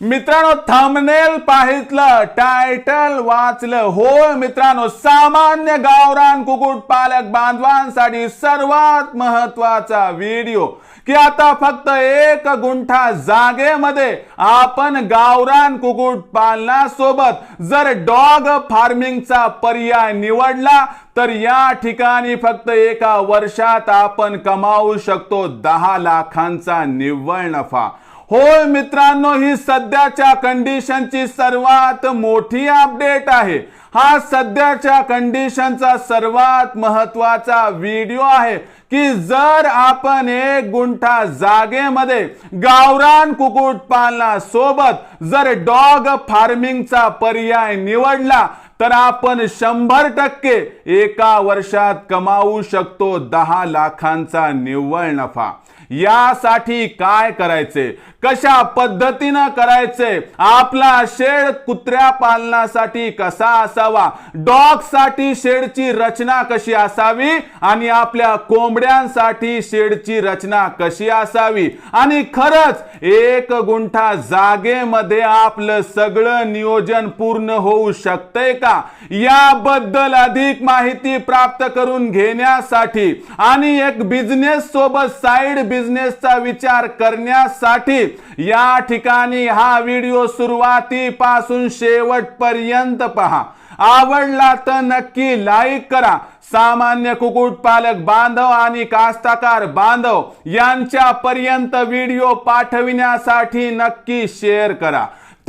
मित्रांनो thumbnail पाहितलं title वाचलं. होय मित्रांनो सामान्य गावरान कुकुट पालक बांधवांसाठी सर्वात महत्त्वाचा व्हिडिओ की आता फक्त एक गुंठा जागेमध्ये आपण गावरान कुकुट पालनासोबत जर डॉग फार्मिंगचा पर्याय निवडला तर या ठिकाणी फक्त एका वर्षात आपण कमावू शकतो दहा लाखांचा निव्वळ नफा. होय मित्रांनो ही सध्याच्या कंडिशनची सर्वात मोठी अपडेट आहे. हा सध्याच्या कंडिशनचा सर्वात महत्त्वाचा व्हिडिओ आहे की जर आपण एक गुंठा जागेमध्ये गावरान कुक्कुटपालना सोबत जर डॉग फार्मिंगचा पर्याय निवडला तर आपण शंभर टक्के एका वर्षात कमावू शकतो दहा लाखांचा निव्वळ नफा. यासाठी काय करायचे? कशा पद्धतीनं करायचे? आपला शेड कुत्र्या पालनासाठी कसा असावा? डॉगसाठी शेडची रचना कशी असावी? आणि आपल्या कोंबड्यांसाठी शेडची रचना कशी असावी? आणि खरंच एक गुंठा जागेमध्ये आपलं सगळं नियोजन पूर्ण होऊ शकतंय का? याबद्दल अधिक माहिती प्राप्त करून घेण्यासाठी आणि एक बिझनेस सोबत साइड बिझनेसचा विचार करण्यासाठी या ठिकाणी हा व्हिडिओ सुरुवातीपासून शेवटपर्यंत पहा. आवडला तर नक्की लाईक करा. सामान्य कुक्कुटपालक बांधव आणि कास्ताकार बांधव यांच्यापर्यंत व्हिडिओ पाठविण्यासाठी नक्की शेअर करा.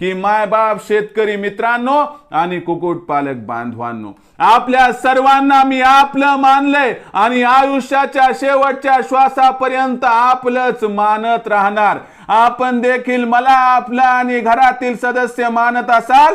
की मायबाप शेतकरी मित्रांनो आणि कुक्कुटपालक बांधवांनो आपल्या सर्वांना मी आपलं मानलंय आणि आयुष्याच्या शेवटच्या श्वासापर्यंत आपलंच मानत राहणार. आपण देखील मला आपलं आणि घरातील सदस्य मानत असाल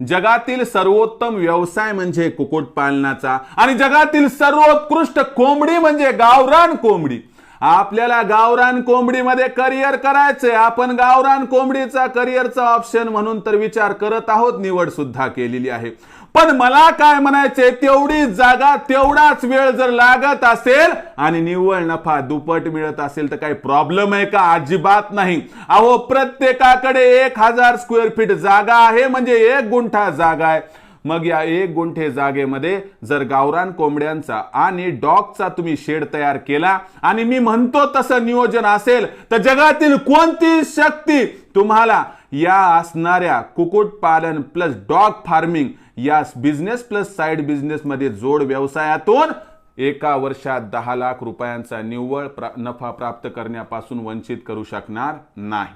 जगातील सर्वोत्तम व्यवसाय म्हणजे कुक्कुटपालनाचा आणि जगातील सर्वोत्कृष्ट कोंबडी म्हणजे गावरान कोंबडी. आपल्याला गावरान कोंबडीमध्ये करिअर करायचंय. आपण गावरान कोंबडीचा करिअरचा ऑप्शन म्हणून तर विचार करत आहोत. निवड सुद्धा केलेली आहे. पण मला काय म्हणायचंय? तेवढी जागा तेवढाच वेळ जर लागत असेल आणि निव्वळ नफा दुप्पट मिळत असेल तर काही प्रॉब्लेम आहे का? अजिबात नाही. अहो प्रत्येकाकडे एक हजार स्क्वेअर फीट जागा आहे. म्हणजे एक गुंठा जागा आहे. मग या एक गुंठे जागेमध्ये जर गावरान कोंबड्यांचा आणि डॉगचा तुम्ही शेड तयार केला आणि मी म्हणतो तसं नियोजन असेल तर जगातील कोणती शक्ती तुम्हाला या असणाऱ्या कुक्कुटपालन प्लस डॉग फार्मिंग या बिझनेस प्लस साइड बिझनेसमध्ये जोड व्यवसायातून एका वर्षात दहा लाख रुपयांचा निव्वळ प्रा- नफा प्राप्त करण्यापासून वंचित करू शकणार नाही.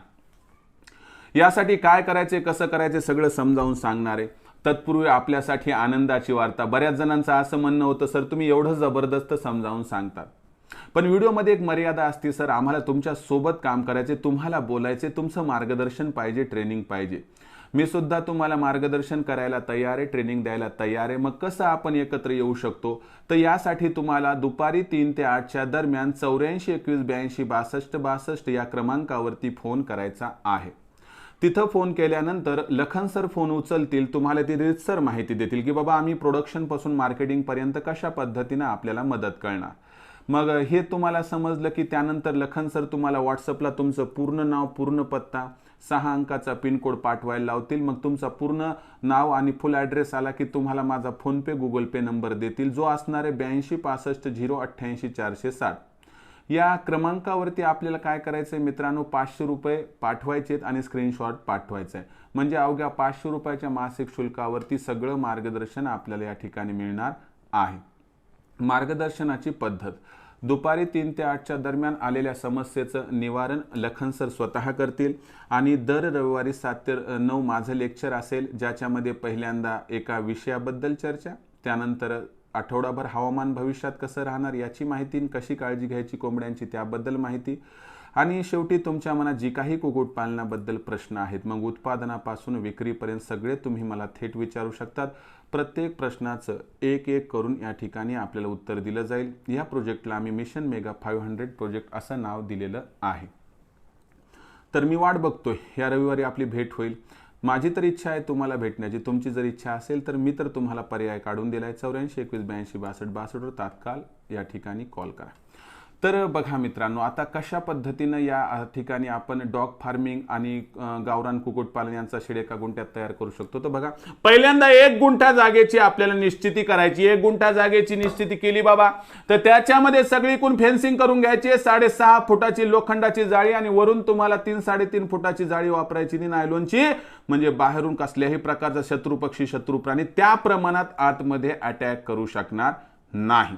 यासाठी काय करायचे कसं करायचे सगळं समजावून सांगणार. आहे तत्पूर्वी आपल्यासाठी आनंदाची वार्ता. बऱ्याच जणांचं असं म्हणणं होतं सर तुम्ही एवढं जबरदस्त समजावून सांगतात. पण व्हिडिओमध्ये एक मर्यादा असते सर आम्हाला तुमच्यासोबत काम करायचे तुम्हाला बोलायचे तुमचं मार्गदर्शन पाहिजे ट्रेनिंग पाहिजे. मी सुद्धा तुम्हाला मार्गदर्शन करायला तयार आहे ट्रेनिंग द्यायला तयार आहे. मग कसं आपण एकत्र येऊ शकतो? तर यासाठी तुम्हाला दुपारी तीन ते आठच्या दरम्यान चौऱ्याऐंशी एकवीस ब्याऐंशी बासष्ट बासष्ट या क्रमांकावरती फोन करायचा आहे. तिथं फोन केल्यानंतर लखन सर फोन उचलतील तुम्हाला ती रितसर माहिती देतील की बाबा आम्ही प्रोडक्शनपासून मार्केटिंगपर्यंत कशा पद्धतीनं आपल्याला मदत करणार. मग हे तुम्हाला समजलं की त्यानंतर लखन सर तुम्हाला व्हॉट्सअपला तुमचं पूर्ण नाव पूर्ण पत्ता सहा अंकाचा पिनकोड पाठवायला लावतील. मग तुमचा पूर्ण नाव आणि फुल ॲड्रेस आला की तुम्हाला माझा फोनपे गुगल पे नंबर देतील. जो असणार आहे ब्याऐंशी पासष्ट झिरो अठ्ठ्याऐंशी चारशे साठ. या क्रमांकावरती आपल्याला काय करायचं आहे मित्रांनो? पाचशे रुपये पाठवायचे आहेत आणि स्क्रीनशॉट पाठवायचा आहे म्हणजे अवघ्या पाचशे रुपयाच्या मासिक शुल्कावरती सगळं मार्गदर्शन आपल्याला या ठिकाणी मिळणार आहे. मार्गदर्शनाची पद्धत. दुपारी तीन ते आठच्या दरम्यान आलेल्या समस्येचं निवारण लखन सर स्वतः करतील आणि दर रविवारी सात ते नऊ माझं लेक्चर असेल ज्याच्यामध्ये पहिल्यांदा एका विषयाबद्दल चर्चा त्यानंतर आठवडाभर हवामान भविष्यात कसं राहणार याची माहिती कशी काळजी घ्यायची कोंबड्यांची त्याबद्दल माहिती. आणि शेवटी तुमच्या मनात जी काही कुक्कुटपालनाबद्दल प्रश्न आहेत मग उत्पादनापासून विक्रीपर्यंत सगळे तुम्ही मला थेट विचारू शकतात. प्रत्येक प्रश्नाचं एक एक करून या ठिकाणी आपल्याला उत्तर दिलं जाईल. या प्रोजेक्टला आम्ही mission mega five hundred project असं नाव दिलेलं आहे. तर मी वाट बघतोय. या रविवारी आपली भेट होईल. माझी तर इच्छा आहे तुम्हाला भेटण्याची. तुमची जर इच्छा असेल तर मी तर तुम्हाला पर्याय काढून दिलाय. चौऱ्याऐंशी एकवीस ब्याऐंशी बासष्ट बासष्टवर तात्काळ या ठिकाणी कॉल करा. तर बघा मित्रांनो आता कशा पद्धतीनं या ठिकाणी आपण डॉग फार्मिंग आणि गावरान कुक्कुटपालन यांचा शेड एका गुंठ्यात तयार करू शकतो? तर बघा पहिल्यांदा एक गुंठा जागेची आपल्याला निश्चिती करायची एक गुंठा जागेची निश्चिती केली बाबा. तर त्याच्यामध्ये सगळीकून फेन्सिंग करून घ्यायची साडेसहा फुटाची लोखंडाची जाळी आणि वरून तुम्हाला तीन साडेतीन फुटाची जाळी वापरायची नायलॉनची. म्हणजे बाहेरून कसल्याही प्रकारचा शत्रू पक्षी शत्रू प्राणी त्या प्रमाणात आतमध्ये अटॅक करू शकणार नाही.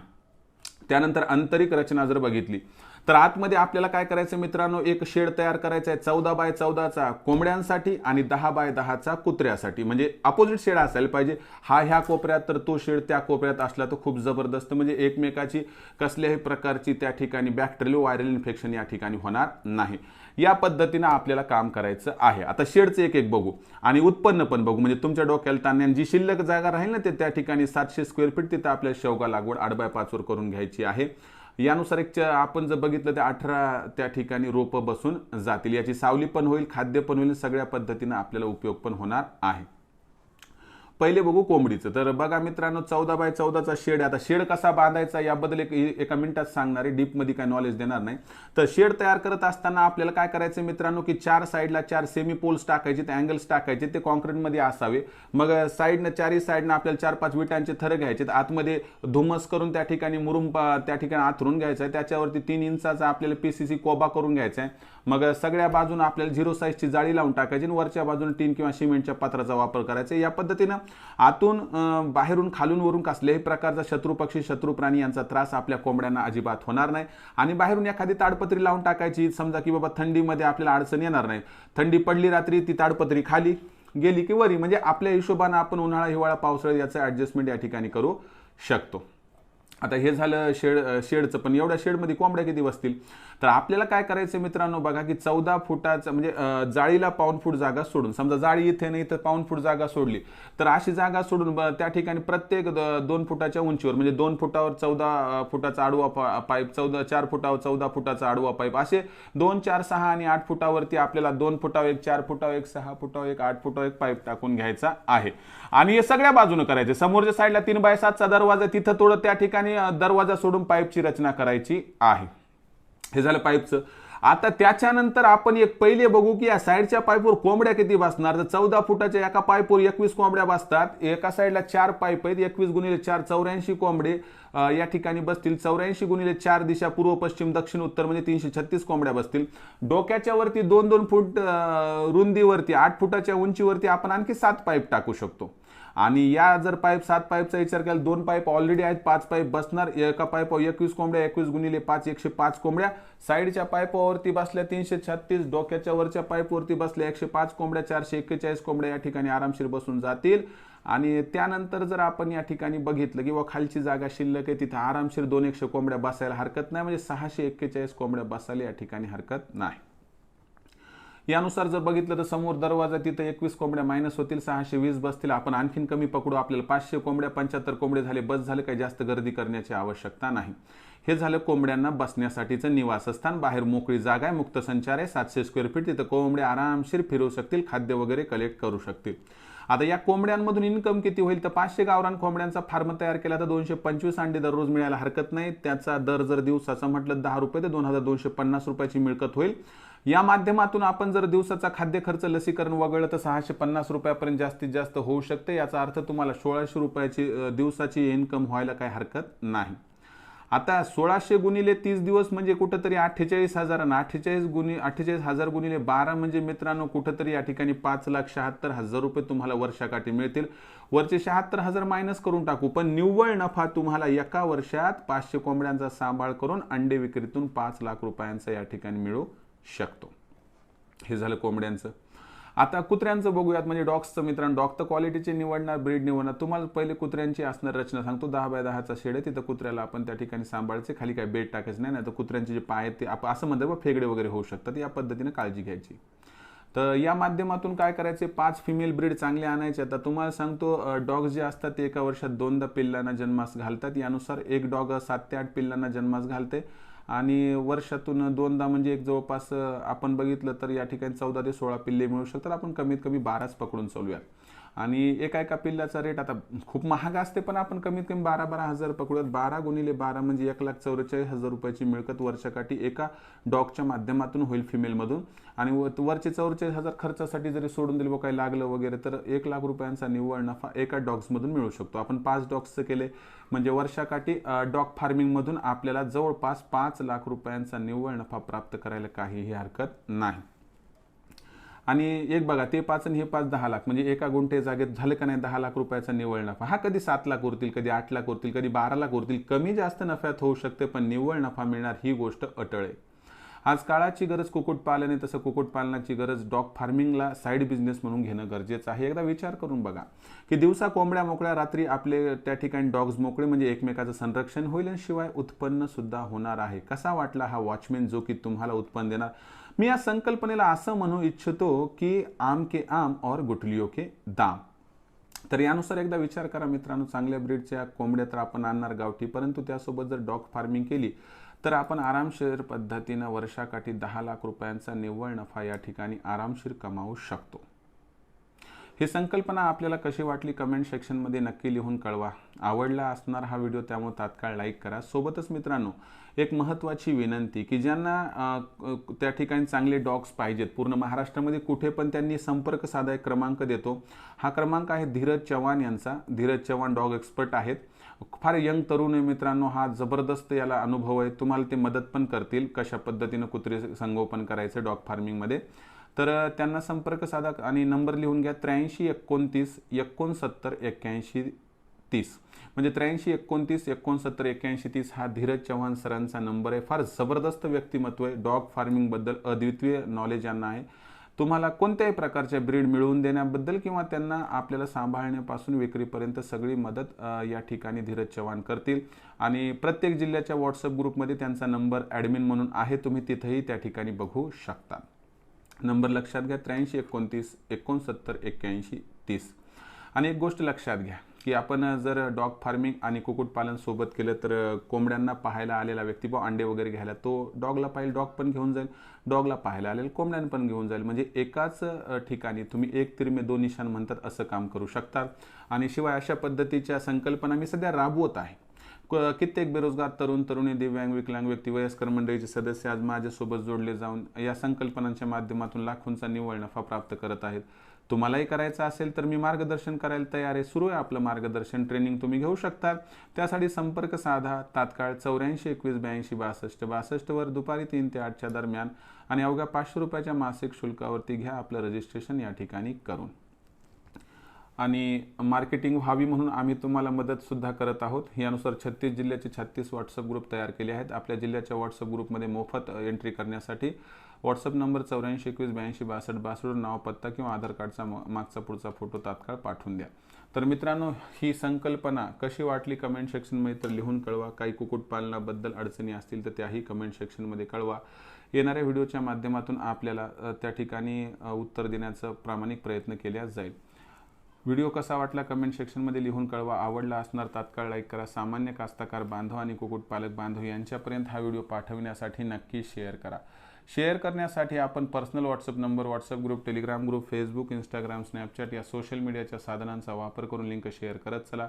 त्यानंतर आंतरिक रचना जर बघितली तर आतमध्ये आपल्याला काय करायचं मित्रांनो? एक शेड तयार करायचा आहे चौदा बाय चौदाचा कोंबड्यांसाठी आणि दहा बाय दहाचा कुत्र्यासाठी. म्हणजे अपोजिट शेड असायला पाहिजे. हा ह्या कोपऱ्यात तर तो शेड त्या कोपऱ्यात असला तर खूप जबरदस्त. म्हणजे एकमेकाची कसल्याही प्रकारची त्या ठिकाणी बॅक्टेरियल व्हायरल इन्फेक्शन या ठिकाणी होणार नाही. या पद्धतीनं आपल्याला काम करायचं आहे. आता शेडचं एक एक बघू. आणि उत्पन्न पण बघू. म्हणजे तुमच्या डोक्याला ताण्यान जी शिल्लक जागा राहील ना ते त्या ठिकाणी सातशे स्क्वेअर फीट तिथं आपल्याला शेवगा लागवड आठ बाय पाचवर करून घ्यायची आहे. यानुसार एक आपण जर बघितलं तर अठरा त्या ठिकाणी रोपं बसून जातील. याची सावली पण होईल खाद्य पण होईल सगळ्या पद्धतीनं आपल्याला उपयोग पण होणार आहे. पहिले बघू कोंबडीचं. तर बघा मित्रांनो चौदा बाय चौदाचा शेड आता शेड कसा बांधायचा याबद्दल एक एका मिनिटात सांगणार आहे डीपमध्ये काय नॉलेज देणार नाही. तर शेड तयार करत असताना आपल्याला काय करायचं मित्रांनो की चार साईडला चार सेमी पोल्स टाकायचे ते अँगल्स टाकायचे ते कॉन्क्रीटमध्ये असावे. मग साईडनं चारही साईडनं आपल्याला चार पाच विटांचे थर घ्यायचे आतमध्ये धुमस करून त्या ठिकाणी मुरुम त्या ठिकाणी आथरून घ्यायचं आहे. त्याच्यावरती तीन इंचाचा आपल्याला पीसीसी कोबा करून घ्यायचा आहे. मग सगळ्या बाजून आपल्याला झिरो साईजची जाळी लावून टाकायची वरच्या बाजून टीन किंवा सिमेंटच्या पत्राचा वापर करायचा. या पद्धतीनं आतून बाहेरून खालून वरून कसल्याही प्रकारचा शत्रू पक्षी शत्रू प्राणी यांचा त्रास आपल्या कोंबड्यांना अजिबात होणार नाही. आणि बाहेरून एखादी ताडपत्री लावून टाकायची समजा की बाबा थंडीमध्ये आपल्याला अडचण येणार नाही. थंडी पडली रात्री ती ताडपत्री खाली गेली की वरी. म्हणजे आपल्या हिशोबानं आपण उन्हाळा हिवाळा पावसाळा याचं ॲडजस्टमेंट या ठिकाणी करू शकतो. आता हे झालं शेड शेडचं पण एवढ्या शेडमध्ये कोंबड्या किती बसतील? तर आपल्याला काय करायचं मित्रांनो बघा की चौदा फुटाचं म्हणजे जाळीला पाऊन फूट जागा सोडून समजा जाळी इथे नाही तर पाऊन फूट जागा सोडली. तर अशी जागा सोडून त्या ठिकाणी प्रत्येक दोन फुटाच्या उंचीवर म्हणजे दोन फुटावर चौदा फुटाचा आडवा पाईप चौदा चार फुटावर चौदा फुटाचा आडवा पाईप असे दोन चार सहा आणि आठ फुटावरती आपल्याला दोन फुटावर एक चार फुटावर एक सहा फुटावर एक आठ फुटावर एक पाईप टाकून घ्यायचा आहे. आणि हे सगळ्या बाजूने करायचे. समोरच्या साईडला तीन बाय सातचा दरवाजा तिथं थोडं त्या ठिकाणी ठिकाणी दरवाजा सोडून पाईपची रचना करायची आहे. हे झालं पाईपचं. आता त्याच्यानंतर आपण एक पहिले बघू की या साईडच्या पाईपवर कोंबड्या किती बसणार? तर चौदा फुटाच्या एका पाईपवर एकवीस कोंबड्या बसतात. एका साईडला चार पाईप आहेत. एकवीस गुणिले चार चौऱ्याऐंशी कोंबडे या ठिकाणी बसतील. चौऱ्याऐंशी गुणिले चार दिशा पूर्व पश्चिम दक्षिण उत्तर म्हणजे तीनशे छत्तीस कोंबड्या बसतील. डोक्याच्या वरती दोन दोन फूट रुंदीवरती आठ फुटाच्या उंचीवरती आपण आणखी सात पाईप टाकू शकतो. आणि या जर पाईप सात पाईपचा विचार केला दोन पाईप ऑलरेडी आहेत पाच पाईप बसणार एका पाईप एकवीस कोंबड्या एकवीस गुणिले पाच एकशे पाच कोंबड्या. साईडच्या पाईपावरती बसल्या तीनशे छत्तीस डोक्याच्या वरच्या पाईपवरती बसल्या एकशे पाच कोंबड्या चारशे एक्केचाळीस कोंबड्या या ठिकाणी आरामशीर बसून जातील. आणि त्यानंतर जर आपण या ठिकाणी बघितलं किंवा खालची जागा शिल्लक आहे तिथे आरामशीर दोन एकशे कोंबड्या बसायला हरकत नाही. म्हणजे सहाशे एक्केचाळीस कोंबड्या बसायला या ठिकाणी हरकत नाही. यानुसार जर बघितलं तर समोर दरवाजा तिथं एकवीस कोंबड्या मायनस होतील सहाशे वीस बसतील. आपण आणखीन कमी पकडू. आपल्याला पाचशे कोंबड्या पंच्याहत्तर कोंबडे झाले बस झाले काही जास्त गर्दी करण्याची आवश्यकता नाही. हे झालं कोंबड्यांना बसण्यासाठीचं निवासस्थान. बाहेर मोकळी जागा आहे मुक्त संचार आहे. सातशे स्क्वेअर फीट तिथं कोंबड्या आरामशीर फिरू शकतील खाद्य वगैरे कलेक्ट करू शकतील. आता या कोंबड्यांमधून इन्कम किती होईल? तर पाचशे गावरान कोंबड्यांचा फार्म तयार केला तर दोनशे पंचवीस अंडे दररोज मिळायला हरकत नाही. त्याचा दर जर दिवसाचा म्हटलं दहा रुपये ते दोन हजार दोनशे पन्नास रुपयाची मिळकत होईल. या माध्यमातून आपण जर दिवसाचा खाद्य खर्च लसीकरण वगळलं तर सहाशे पन्नास रुपयापर्यंत जास्तीत जास्त होऊ शकते. याचा अर्थ तुम्हाला सोळाशे रुपयाची दिवसाची इन्कम व्हायला काही हरकत नाही. आता सोळाशे गुणिले तीस दिवस म्हणजे कुठंतरी अठ्ठेचाळीस हजार आणि अठ्ठेचाळीस गुणि अठ्ठेचाळीस हजार गुणिले बारा म्हणजे मित्रांनो कुठंतरी या ठिकाणी पाच लाख शहात्तर हजार रुपये तुम्हाला वर्षाकाठी मिळतील. वरचे शहात्तर हजार मायनस करून टाकू पण निव्वळ नफा तुम्हाला एका वर्षात पाचशे कोंबड्यांचा सांभाळ करून अंडे विक्रीतून पाच लाख रुपयांचा या ठिकाणी मिळू शकतो. हे झालं कोंबड्यांचं. आता कुत्र्यांचं बघूयात म्हणजे डॉग्सचं मित्रांनो डॉग तर क्वालिटीचे निवडणार ब्रीड निवडणार. तुम्हाला पहिले कुत्र्यांची असणार रचना सांगतो. दहा बाय दहाचा शेड आहे तिथं कुत्र्याला आपण त्या ठिकाणी सांभाळायचे. खाली काय बेड टाकायचं नाही नाही तर कुत्र्यांचे जे पाय आहेत ते आप- असं म्हणतात बा फेगडे वगैरे होऊ शकतात. या पद्धतीने काळजी घ्यायची. तर या माध्यमातून काय करायचे पाच फिमेल ब्रीड चांगले आणायचे. आता तुम्हाला सांगतो डॉग जे असतात ते एका वर्षात दोनदा पिल्लांना जन्मास घालतात. यानुसार एक डॉग सात ते आठ पिल्लांना जन्मास घालते. आणि वर्षातून दोनदा म्हणजे एक जवळपास आपण बघितलं तर या ठिकाणी चौदा ते सोळा पिल्ले मिळू शकतात. आपण कमीत कमी बाराच पकडून चालूयात. आणि एका एका पिल्लाचा रेट आता खूप महाग असते पण आपण कमीत कमी बारा बारा हजार पकडूयात. बारा गुणिले बारा म्हणजे एक लाख चौवेचाळीस हजार रुपयाची मिळकत वर्षाकाठी एका डॉगच्या माध्यमातून होईल फिमेलमधून आणि व- वरचे चौवेचाळीस हजार खर्चासाठी जरी सोडून दिले व काही लागलं वगैरे तर एक लाख रुपयांचा निव्वळ नफा एका डॉग्समधून मिळू शकतो. आपण पाच डॉग्सचं केले म्हणजे वर्षाकाठी डॉग फार्मिंगमधून आपल्याला जवळपास पाच लाख रुपयांचा निव्वळ नफा प्राप्त करायला काहीही हरकत नाही. आणि एक बघा ते पाच आणि हे पाच दहा लाख म्हणजे एका गुंठे जागेत झालं का नाही दहा लाख रुपयाचा निव्वळ नफा? हा कधी सात लाख उरतील कधी आठ लाख उरतील कधी बारा लाख उरतील कमी जास्त नफ्यात होऊ शकते पण निव्वळ नफा मिळणार ही गोष्ट अटळ आहे. आज काळाची गरज कुक्कुटपालन आहे तसं कुक्कुटपालनाची गरज डॉग फार्मिंगला साईड बिझनेस म्हणून घेणं गरजेचं आहे. एकदा विचार करून बघा की दिवसा कोंबड्या मोकळ्या रात्री आपले त्या ठिकाणी डॉग्स मोकळे म्हणजे एकमेकाचं संरक्षण होईल आणि शिवाय उत्पन्न सुद्धा होणार आहे. कसा वाटला हा वॉचमॅन जो की तुम्हाला उत्पन्न देणार? मी या संकल्पनेला असं म्हणू इच्छितो की आम के आम और गुठलियो के दाम. तर यानुसार एकदा विचार करा मित्रांनो चांगल्या ब्रीडच्या कोंबड्या तर आपण आणणार गावठी परंतु त्यासोबत जर डॉग फार्मिंग केली तर आपण आरामशीर पद्धतीनं वर्षाकाठी दहा लाख रुपयांचा निव्वळ नफा या ठिकाणी आरामशीर कमावू शकतो. ही संकल्पना आपल्याला कशी वाटली कमेंट सेक्शनमध्ये नक्की लिहून कळवा. आवडला असणार हा व्हिडिओ त्यामुळे तात्काळ लाईक करा. सोबतच मित्रांनो एक महत्त्वाची विनंती की ज्यांना त्या ठिकाणी चांगले डॉग्स पाहिजेत पूर्ण महाराष्ट्रामध्ये कुठे पण त्यांनी संपर्क साधा एक क्रमांक देतो. हा क्रमांक आहे धीरज चव्हाण यांचा. धीरज चव्हाण डॉग एक्सपर्ट आहेत. फार यंग तरुण आहे मित्रांनो हा जबरदस्त याला अनुभव आहे. तुम्हाला ते मदत पण करतील. कशा पद्धतीनं कुत्रे संगोपन करायचं डॉग फार्मिंगमध्ये तर त्यांना संपर्क साधा आणि नंबर लिहून घ्या त्र्याऐंशी एकोणतीस एकोणसत्तर एक्क्याऐंशी तीस. म्हणजे त्र्याऐंशी एकोणतीस एकोणसत्तर एक्क्याऐंशी तीस हा धीरज चव्हाण सरांचा नंबर आहे. फार जबरदस्त व्यक्तिमत्व आहे. डॉग फार्मिंगबद्दल अद्वितीय नॉलेज यांना आहे. तुम्हाला कोणत्याही प्रकारच्या ब्रीड मिळवून देण्याबद्दल किंवा त्यांना आपल्याला सांभाळण्यापासून विक्रीपर्यंत सगळी मदत या ठिकाणी धीरज चव्हाण करतील. आणि प्रत्येक जिल्ह्याच्या व्हॉट्सअप ग्रुपमध्ये त्यांचा नंबर ॲडमिन म्हणून आहे. तुम्ही तिथंही त्या ठिकाणी बघू शकता. नंबर लक्षात घ्या त्र्याऐंशी एकोणतीस एकोणसत्तर एक्क्याऐंशी तीस. आणि एक गोष्ट लक्षात घ्या की आपण जर डॉग फार्मिंग आणि कुक्कुटपालन सोबत केलं तर कोंबड्यांना पाहायला आलेला व्यक्ती बा अंडे वगैरे घ्यायला तो डॉगला पाहिजे डॉग पण घेऊन जाईल. डॉगला पाहायला आलेलं कोंबड्यानं पण घेऊन जाईल. म्हणजे एकाच ठिकाणी तुम्ही एक तिरमे दोन निशाण म्हणतात असं काम करू शकता. आणि शिवाय अशा पद्धतीच्या संकल्पना मी सध्या राबवत आहे. कित्येक बेरोजगार तरुण तरुणी दिव्यांग विकलांग व्यक्ती वयस्कर मंडळीचे सदस्य आज माझ्यासोबत जोडले जाऊन या संकल्पनांच्या माध्यमातून लाखोंचा निव्वळ नफा प्राप्त करत आहेत. तुम्हालाही करायचं असेल तर मी मार्गदर्शन करायला तयार आहे. सुरू आहे आपलं मार्गदर्शन. ट्रेनिंग तुम्ही घेऊ शकता त्यासाठी संपर्क साधा. तात्काळ चौऱ्याऐंशी एकवीस ब्याऐंशी बासष्ट बासष्टवर दुपारी तीन ते आठच्या दरम्यान आणि अवघ्या पाचशे रुपयाच्या मासिक शुल्कावरती घ्या आपलं रजिस्ट्रेशन या ठिकाणी करून. आणि मार्केटिंग व्हावी म्हणून आम्ही तुम्हाला मदतसुद्धा करत आहोत. यानुसार छत्तीस जिल्ह्याचे छत्तीस व्हॉट्सअप ग्रुप तयार केले आहेत. आपल्या जिल्ह्याच्या व्हॉट्सअप ग्रुपमध्ये मोफत एंट्री करण्यासाठी व्हॉट्सअप नंबर चौऱ्याऐंशी एकवीस ब्याऐंशी बासष्ट बासष्ट नाव पत्ता किंवा आधार कार्डचा मा- मागचा पुढचा फोटो तात्काळ पाठवून द्या. तर मित्रांनो ही संकल्पना कशी वाटली कमेंट सेक्शनमध्ये तर लिहून कळवा. काही कुक्कुटपालनाबद्दल अडचणी असतील तर त्याही कमेंट सेक्शनमध्ये कळवा. येणाऱ्या व्हिडिओच्या माध्यमातून आपल्याला त्या ठिकाणी उत्तर देण्याचा प्रामाणिक प्रयत्न केला जाईल. व्हिडिओ कसा वाटला कमेंट सेक्शनमध्ये लिहून कळवा. आवडला असणार तात्काळ लाईक करा. सामान्य कास्तकार बांधव आणि कुक्कुटपालक बांधव यांच्यापर्यंत हा व्हिडिओ पाठवण्यासाठी नक्की शेअर करा. शेअर करण्यासाठी आपण personal WhatsApp number WhatsApp group Telegram group Facebook Instagram Snapchat या सोशल मीडियाच्या साधनांचा वापर करून लिंक शेअर करत चला.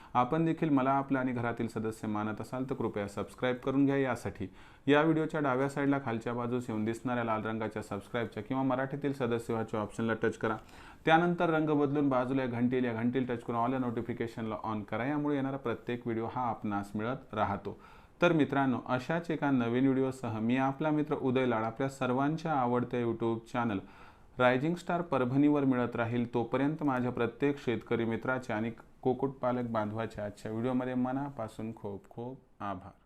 आपण देखील मला आपलं आणि घरातील सदस्य मानत असाल तर कृपया सबस्क्राईब करून घ्या. यासाठी या व्हिडिओच्या डाव्या साईडला खालच्या बाजूस येऊन दिसणाऱ्या लाल रंगाच्या सबस्क्राईबच्या किंवा मराठीतील सदस्य व्हाच्या ऑप्शनला टच करा. त्यानंतर रंग बदलून बाजूला या घंटील या घंटील टच करून ऑल या नोटिफिकेशनला ऑन करा. यामुळे येणारा प्रत्येक व्हिडिओ हा आपणास मिळत राहतो. तर मित्रांनो अशाच एका नवीन व्हिडिओसह मी आपला मित्र उदय लाड आपल्या सर्वांच्या आवडत्या यूट्यूब चॅनल रायझिंग स्टार परभणीवर मिळत राहील तोपर्यंत माझ्या प्रत्येक शेतकरी मित्राचे आणि कुक्कुटपालक बांधवाच्या आजच्या व्हिडिओमध्ये मनापासून खूप खूप आभार.